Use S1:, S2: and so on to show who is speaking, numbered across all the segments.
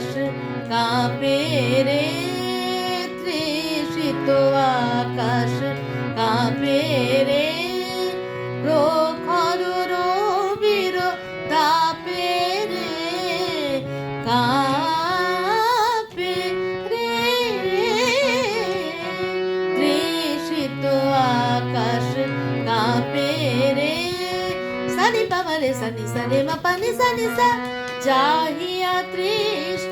S1: আকাশ কাঁপে রে, তৃষিত আকাশ কাঁপে রে। প্রখর রবির তাপে রে, কাঁপে রে। তৃষিত আকাশ কাঁপে রে। সানি পামারে সানি সানি মা পানি সানি সা চাহিয়া তৃষ্ণার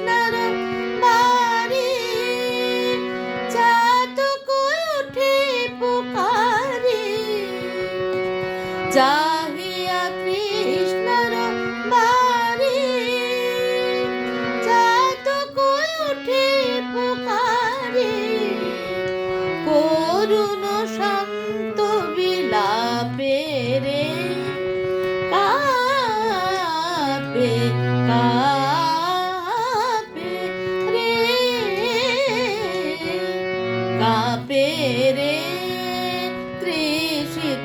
S1: চাহিয়া কৃষ্ণর বাড়ি চাতক উঠে পুকারি, করুণ শান্ত বিলাপে রে, কাপে কাপে রে কাপে রে।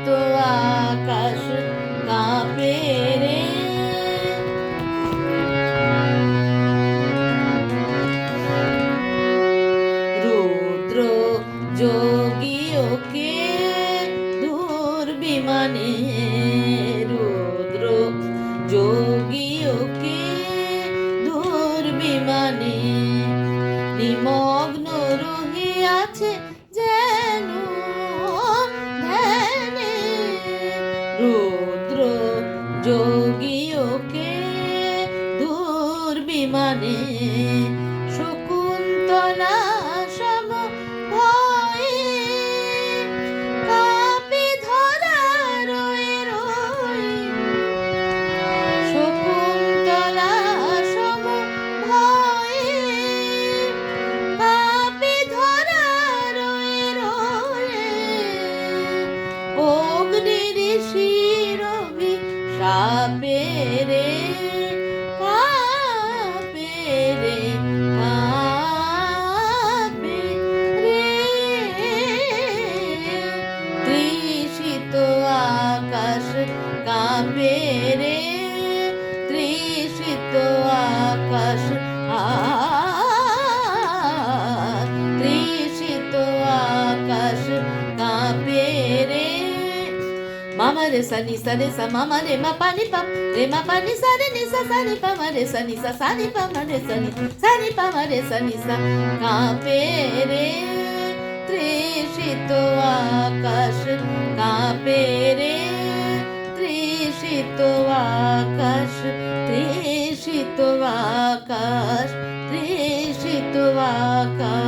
S1: তৃষিত আকাশ কাপে রে। রুদ্র যোগীয়কে দূর বিমানে, রুদ্র যোগীয়কে দূর বিমানে। নিমগ্ন রহিয়াছে যেন রুদ্র যোগীয়কে দূর বিমানে সাপে রে কাপে রে কাপে রে। তৃষিত আকাশ কাঁপে রে আ মামা রে সা নি সা রে সা মামা রে মা পা নি পা রে মা পা নি সা রে নি সা সা নি পা মা রে সা নি সা সা নি পা মা রে সা নি সা নি পা মা রে সা নি সা কাঁপে রে তৃষিত আকাশ কাঁপে রে তৃষিত আকাশ তৃষিত আকাশ তৃষিত আকাশ